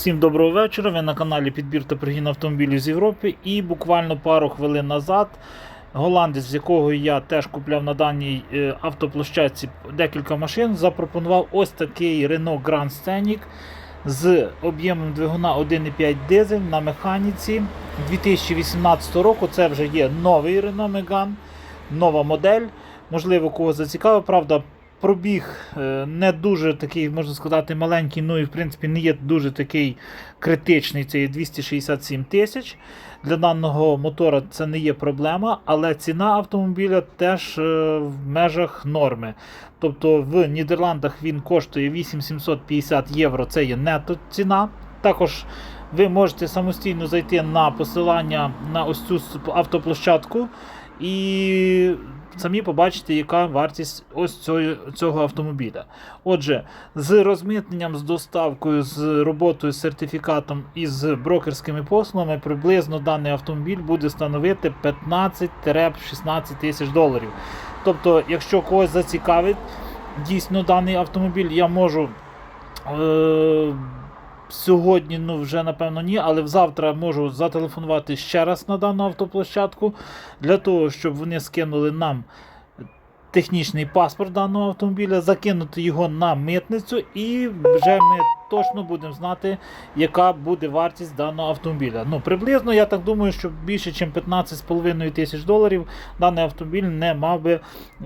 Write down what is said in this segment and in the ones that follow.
Всім доброго вечора. Ви на каналі Підбір та пригін автомобілів з Європи. І буквально пару хвилин назад голландець, з якого я теж купляв на даній е, автоплощадці декілька машин, запропонував ось такий Renault Grand Scenic з об'ємом двигуна 1,5 дизель на механіці 2018 року. Це вже є новий Renault Megane, нова модель. Можливо, кого зацікавив. Правда, пробіг е, не дуже такий, можна сказати, маленький, ну і в принципі не є дуже такий критичний. Це є 267 тисяч. Для даного мотора це не є проблема, але ціна автомобіля теж е, в межах норми. Тобто в Нідерландах він коштує 8750 євро, це є нето ціна. Також ви можете самостійно зайти на посилання на ось цю автоплощадку і самі побачите, яка вартість ось цього, цього автомобіля. Отже, з розмитненням, з доставкою, з роботою, з сертифікатом і з брокерськими послугами, приблизно даний автомобіль буде становити 15-16 тисяч доларів. Тобто, якщо когось зацікавить дійсно даний автомобіль, я можу. Е- Сьогодні, ну вже напевно ні, але завтра можу зателефонувати ще раз на дану автоплощадку для того, щоб вони скинули нам технічний паспорт даного автомобіля, закинути його на митницю, і вже ми точно будемо знати, яка буде вартість даного автомобіля. Ну, приблизно, я так думаю, що більше, ніж 15,5 тисяч доларів даний автомобіль не мав би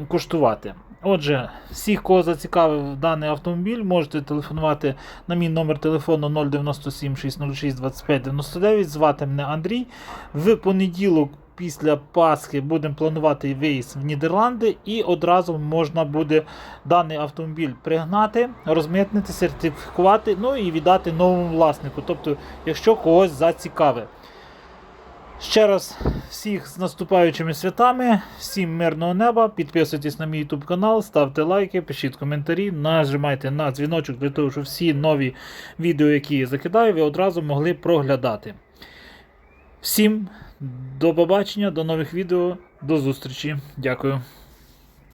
коштувати. Отже, всіх, кого зацікавив даний автомобіль, можете телефонувати на мій номер телефону 097 606 25 99. Звати мене Андрій. В понеділок після Пасхи будемо планувати виїзд в Нідерланди, і одразу можна буде даний автомобіль пригнати, розмитнити, сертифікувати, ну і віддати новому власнику. Тобто, якщо когось зацікавить. Ще раз всіх з наступаючими святами, всім мирного неба. Підписуйтесь на мій YouTube канал, ставте лайки, пишіть коментарі, нажимайте на дзвіночок для того, щоб всі нові відео, які я закидаю, ви одразу могли проглядати. Всім до побачення, до нових відео, до зустрічі. Дякую.